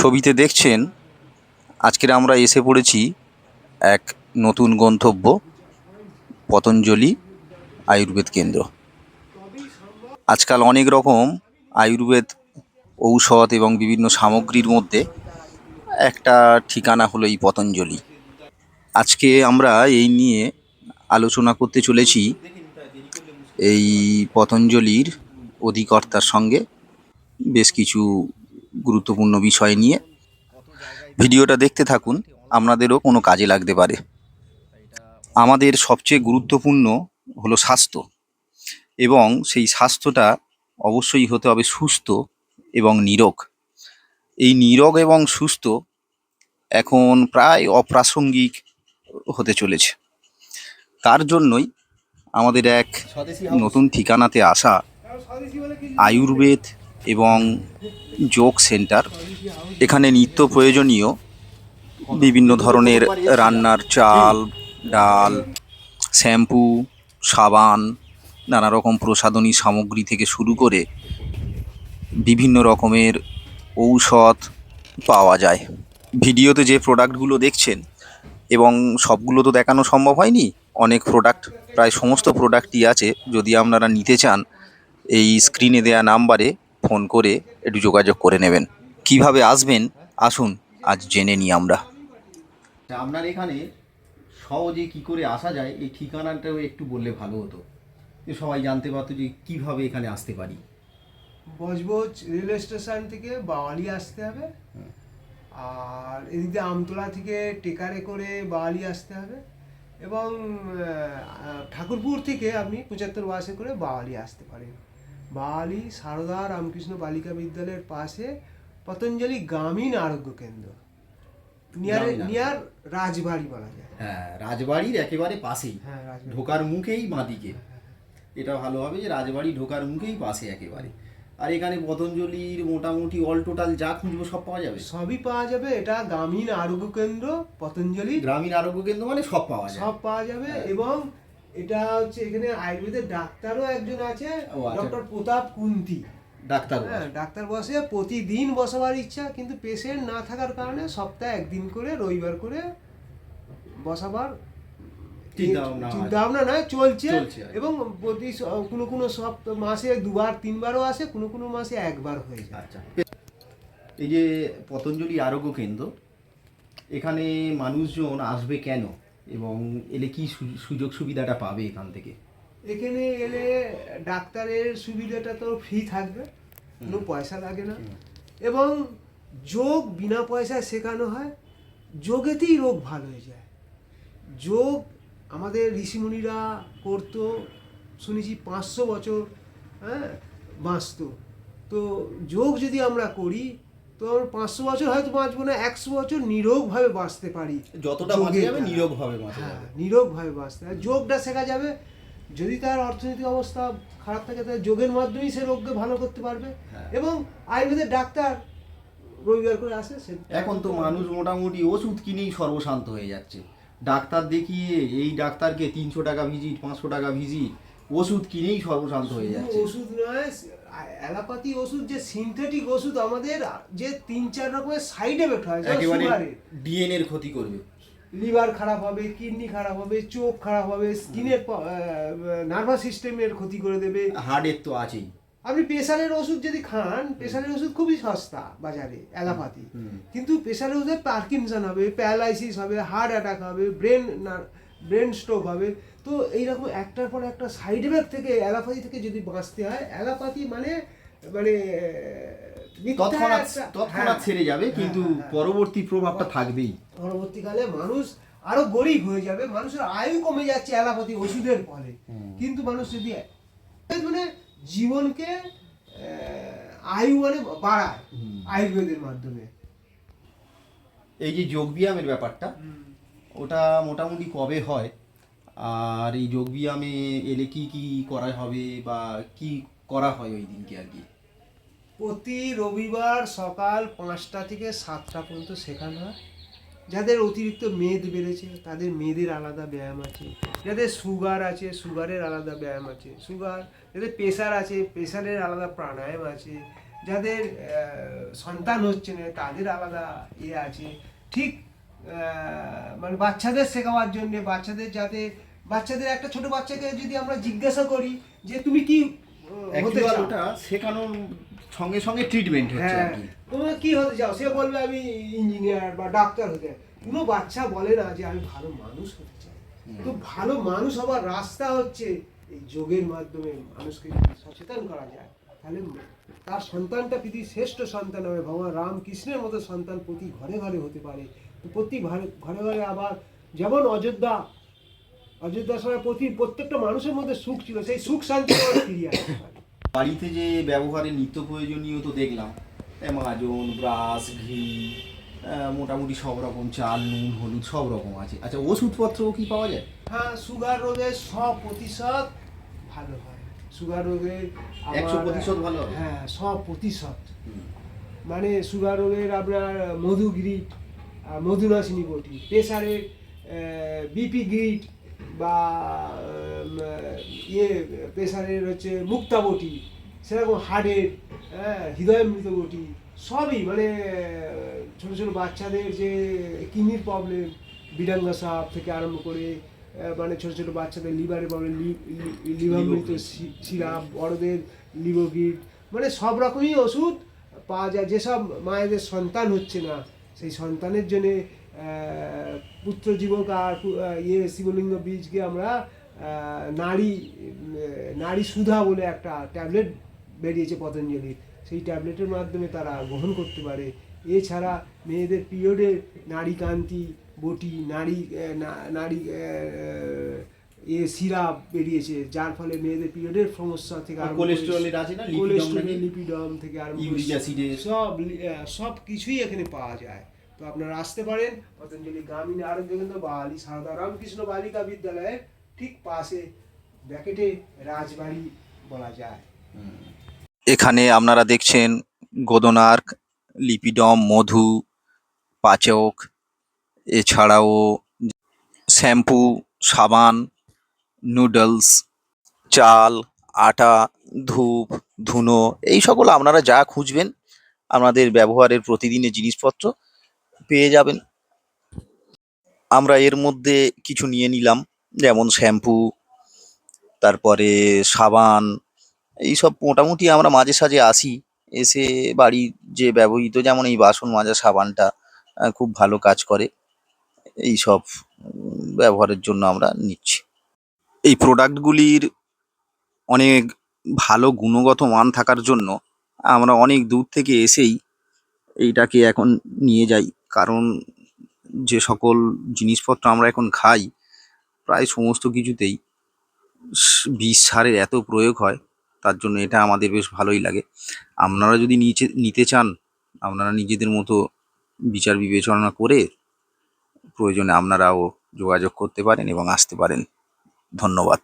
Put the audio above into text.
ছবিতে দেখছেন, আজকের আমরা এসে পড়েছি এক নতুন গন্তব্য, পতঞ্জলি আয়ুর্বেদ কেন্দ্র। আজকাল অনেক রকম আয়ুর্বেদ ঔষধ এবং বিভিন্ন সামগ্রীর মধ্যে একটা ঠিকানা হলো এই পতঞ্জলি। আজকে আমরা এই নিয়ে আলোচনা করতে চলেছি এই পতঞ্জলির অধিকর্তার সঙ্গে। বেশ কিছু গুরুত্বপূর্ণ বিষয় নিয়ে। ভিডিওটা দেখতে থাকুন, আপনাদেরও কোনো কাজে লাগতে পারে। আমাদের সবচেয়ে গুরুত্বপূর্ণ হলো স্বাস্থ্য এবং সেই স্বাস্থ্যটা অবশ্যই হতে হবে সুস্থ এবং নিরোগ। এই নিরোগ এবং সুস্থ এখন প্রায় অপ্রাসঙ্গিক হতে চলেছে। তার জন্যই আমাদের এক নতুন ঠিকানাতে আসা আয়ুর্বেদ এবং যোগ সেন্টার। এখানে নিত্য প্রয়োজনীয় বিভিন্ন ধরনের রান্নার চাল, ডাল, শ্যাম্পু, সাবান, নানা রকম প্রসাধনী সামগ্রী থেকে শুরু করে বিভিন্ন রকমের ঔষধ পাওয়া যায়। ভিডিওতে যে প্রোডাক্টগুলো দেখছেন এবং সবগুলো তো দেখানো সম্ভব হয়নি, অনেক প্রোডাক্ট, প্রায় সমস্ত প্রোডাক্টই আছে। যদি আপনারা নিতে চান, এই স্ক্রিনে দেয়া নাম্বারে ফোন করে একটু যোগাযোগ করে নেবেন। কীভাবে আসবেন? আসুন আজ জেনে নিই আমরা। তা আপনার এখানে সহজে কি করে আসা যায় এই ঠিকানাটাও একটু বললে ভালো হতো। যে সবাই জানতে পারতো যে কীভাবে এখানে আসতে পারি। বজবজ রেলওয়ে স্টেশন থেকে বাওয়ালি আসতে হবে। আর এদিকে আমতলা থেকে টেকারে করে বাওয়ালি আসতে হবে। এবং ঠাকুরপুর থেকে আপনি পঁচাত্তর বাসে করে বাওয়ালি আসতে পারেন। বাওয়ালি সারদা রামকৃষ্ণ বালিকা বিদ্যালয়ের পাশে পতঞ্জলি গ্রামীণ আরোগ্য কেন্দ্র। নিয়ার। নিয়ার রাজবাড়ি বলা যায়। হ্যাঁ রাজবাড়ির একেবারে পাশেই। হ্যাঁ ঢোকার মুখেই বাঁদিকে। এটা ভালো হবে যে রাজবাড়ি ঢোকার মুখেই পাশে একেবারে। আর এখানে পতঞ্জলির মোটামুটি অল টোটাল যা খুঁজবো সব পাওয়া যাবে। সবই পাওয়া যাবে। এটা গ্রামীণ আরোগ্য কেন্দ্র পতঞ্জলি। গ্রামীণ আরোগ্য কেন্দ্র মানে সব পাওয়া যায়। সব পাওয়া যাবে হ্যাঁ। এবং এটা হচ্ছে এখানে আয়ুর্বেদের ডাক্তারও একজন আছে আচ্ছা। ডক্টর প্রতাপ কুন্তি। ডাক্তার হ্যাঁ ডাক্তার বসে প্রতিদিন বসাবার ইচ্ছা কিন্তু পেশেন্ট না থাকার কারণে সপ্তাহে একদিন করে রবিবার করে বসাবার চিন্তা ভাবনা নয় চলছে। এবং প্রতি কোনো কোনো সব মাসে দুবার তিনবারও আসে কোনো কোনো মাসে একবার হয়ে যায়। আচ্ছা। এই যে পতঞ্জলি আরোগ্য কেন্দ্র এখানে মানুষজন আসবে কেন? এবং এলে কি সুযোগ সুবিধাটা পাবে এখান থেকে? এখানে এলে ডাক্তারের সুবিধাটা তো ফ্রি থাকবে কোনো পয়সা লাগে না। এবং যোগ বিনা পয়সায় শেখানো হয় যোগেতেই রোগ ভালো হয়ে যায়। যোগ আমাদের ঋষিমুনিরা করতো শুনেছি পাঁচশো বছর হ্যাঁ বাঁচতো। তো যোগ যদি আমরা করি তো আমরা পাঁচশো বছর হয়তো বাঁচবো না একশো বছর নিরোগভাবে বাঁচতে পারি। যতটা বাঁচা যাবে দ্বারা। নীরবভাবে বাঁচা হ্যাঁ যাবে। নীরবভাবে বাঁচতে হয় যোগটা শেখা যাবে। যদি তার অর্থনৈতিক অবস্থা খারাপ থাকে তাহলে যোগের মাধ্যমেই সে রোগকে ভালো করতে পারবে। হ্যাঁ। এবং আয়ুর্বেদের ডাক্তার রবিবার করে আসে সে এখন তো মানুষ মোটামুটি ওষুধ কিনেই সর্বশান্ত হয়ে যাচ্ছে। ডাক্তার দেখিয়ে এই ডাক্তারকে তিনশো টাকা ভিজিট পাঁচশো টাকা ভিজিট ওষুধ কিনেই সর্বশান্ত হয়ে যাচ্ছে। ওষুধ নয় অ্যালোপ্যাথি ওষুধ যে সিনথেটিক ওষুধ আমাদের যে তিন চার রকমের সাইড এফেক্ট হয় একেবারে ডিএনএ এর ক্ষতি করবে। লিভার খারাপ হবে কিডনি খারাপ হবে চোখ খারাপ হবে স্কিনের নার্ভাস সিস্টেমের ক্ষতি করে দেবে। হার্টের তো আছেই। আপনি প্রেশারের ওষুধ যদি খান প্রেশারের ওষুধ খুবই সস্তা বাজারে অ্যালোপ্যাথি। কিন্তু প্রেশারের ওষুধে পার্কিনসন হবে প্যারালাইসিস হবে হার্ট অ্যাটাক হবে ব্রেন ব্রেন স্ট্রোক হবে। তো এইরকম একটার পর একটা সাইড এফেক্ট থেকে অ্যালোপ্যাথি থেকে যদি বাঁচতে হয় অ্যালোপ্যাথি মানে মানে তৎক্ষণাৎ তৎক্ষণাৎ হ্যাঁ, যাবে হ্যাঁ, কিন্তু হ্যাঁ। পরবর্তী প্রভাবটা থাকবেই। পরবর্তীকালে মানুষ আরও গরিব হয়ে যাবে মানুষের আয়ু কমে যাচ্ছে অ্যালোপ্যাথি ওষুধের ফলে। কিন্তু মানুষ যদি মানে জীবনকে আয়ু মানে বাড়ায় আয়ুর্বেদের মাধ্যমে। এই যে যোগব্যায়ামের ব্যাপারটা ওটা মোটামুটি কবে হয়? আর এই যোগব্যায়ামে এলে কি কি করা হবে বা কি করা হয় ওই দিনকে আর কি? প্রতি রবিবার সকাল পাঁচটা থেকে সাতটা পর্যন্ত শেখানো হয়। যাদের অতিরিক্ত মেদ বেড়েছে, তাদের মেয়েদের আলাদা ব্যায়াম আছে। যাদের সুগার আছে, সুগারের আলাদা ব্যায়াম আছে। সুগার, যাদের প্রেশার আছে, প্রেশারের আলাদা প্রাণায়াম আছে। যাদের সন্তান হচ্ছে না, তাদের আলাদা ইয়ে আছে। ঠিক মানে বাচ্চাদের শেখাবার জন্য বাচ্চাদের যাতে বাচ্চাদের একটা ছোট বাচ্চাকে যদি আমরা জিজ্ঞাসা করি যে তুমি কি হতে চাও? ওটা শেখানোর সঙ্গে সঙ্গে ট্রিটমেন্ট হচ্ছে হ্যাঁ। কি। তুমি কি হতে চাও? সে বলবে আমি ইঞ্জিনিয়ার বা ডাক্তার হতে কোনো বাচ্চা বলে না যে আমি ভালো মানুষ হতে চাই। তো ভালো মানুষ হবার রাস্তা হচ্ছে এই যোগের মাধ্যমে মানুষকে সচেতন করা যায় তাহলে তার সন্তানটা পৃথিবীর শ্রেষ্ঠ সন্তান হবে। ভগবান রামকৃষ্ণের মতো সন্তান প্রতি ঘরে ঘরে হতে পারে। প্রতি ঘরে ঘরে আবার যেমন অযোধ্যা অযোধ্যার সময় প্রতি প্রত্যেকটা মানুষের মধ্যে সুখ ছিল সেই সুখ শান্তি ফিরিয়ে বাড়িতে যে ব্যবহারের নিত্য প্রয়োজনীয় তো দেখলাম মাজন ব্রাশ ঘি মোটামুটি সব রকম চাল নুন হলুদ সব রকম আছে। আচ্ছা ওষুধপত্রও কি পাওয়া যায়? হ্যাঁ সুগার রোগের সব প্রতিশত ভালো হয়। সুগার রোগের একশো 100% ভালো? হ্যাঁ সব প্রতিশত। মানে সুগার রোগের আপনার মধু গ্রিট মধুনাশিনী বটি প্রেসারের বিপি গ্রিট বা ইয়ে প্রেসারের হচ্ছে মুক্তা বটি সেরকম হার্টের হ্যাঁ হৃদয়মৃত বটি সবই মানে ছোটো ছোটো বাচ্চাদের যে কিডনির প্রবলেম বিডাঙ্গা সাপ থেকে আরম্ভ করে মানে ছোটো ছোটো বাচ্চাদের লিভারের প্রবলেম লিভারমৃত সিরাপ বড়দের লিভোগিট মানে সব রকমই ওষুধ পাওয়া যায়। যেসব মায়েদের সন্তান হচ্ছে না সেই সন্তানের জন্য পুত্র জীবক আর ইয়ে শিবলিঙ্গ বীজকে আমরা নারী নারী সুধা বলে একটা ট্যাবলেট বেরিয়েছে পতঞ্জলির সেই ট্যাবলেটের মাধ্যমে তারা গ্রহণ করতে পারে। এছাড়া মেয়েদের পিরিয়ডের নারী কান্তি বটি নারী নারী এ সিরাপ বেরিয়েছে যার ফলে মেয়েদের পিরিয়ডের সমস্যা থেকে আর কোলেস্টেরলের আছে না, লিপিডম কোলেস্টেরল, লিপিডম থেকে করে ইউরিক অ্যাসিডের। সব সব কিছুই এখানে পাওয়া যায়। তো আপনারা আসতে পারেন পতঞ্জলি গ্রামীণ আরোগ্য কেন্দ্র বা আলী সারদা রামকৃষ্ণ বালিকা বিদ্যালয়ের ঠিক পাশে ব্যাকেটে রাজবাড়ি বলা যায়। এখানে আপনারা দেখছেন গোদনার্ক লিপিডম মধু পাচক এছাড়াও শ্যাম্পু সাবান নুডলস চাল, আটা, ধূপ, ধুনো, এই সকল আপনারা যা খুঁজবেন, আমাদের ব্যবহারের প্রতিদিনের জিনিসপত্র পেয়ে যাবেন। আমরা এর মধ্যে কিছু নিয়ে নিলাম, যেমন শ্যাম্পু, তারপরে সাবান এইসব মোটামুটি আমরা মাঝে সাঝে আসি, এসে বাড়ির যে ব্যবহৃত যেমন এই বাসন মাজা সাবানটা খুব ভালো কাজ করে, এই সব ব্যবহারের জন্য আমরা নিচ্ছি। এই প্রোডাক্টগুলির অনেক ভালো গুণগত মান থাকার জন্য আমরা অনেক দূর থেকে এসেই এইটাকে এখন নিয়ে যাই। কারণ যে সকল জিনিসপত্র আমরা এখন খাই, প্রায় সমস্ত কিছুতেই বিষ সারের এত প্রয়োগ হয়, তার জন্য এটা আমাদের বেশ ভালোই লাগে। আপনারা যদি নিচে, নিতে চান, আপনারা নিজেদের মতো বিচার বিবেচনা করে প্রয়োজনে আপনারাও যোগাযোগ করতে পারেন এবং আসতে পারেন। ধন্যবাদ।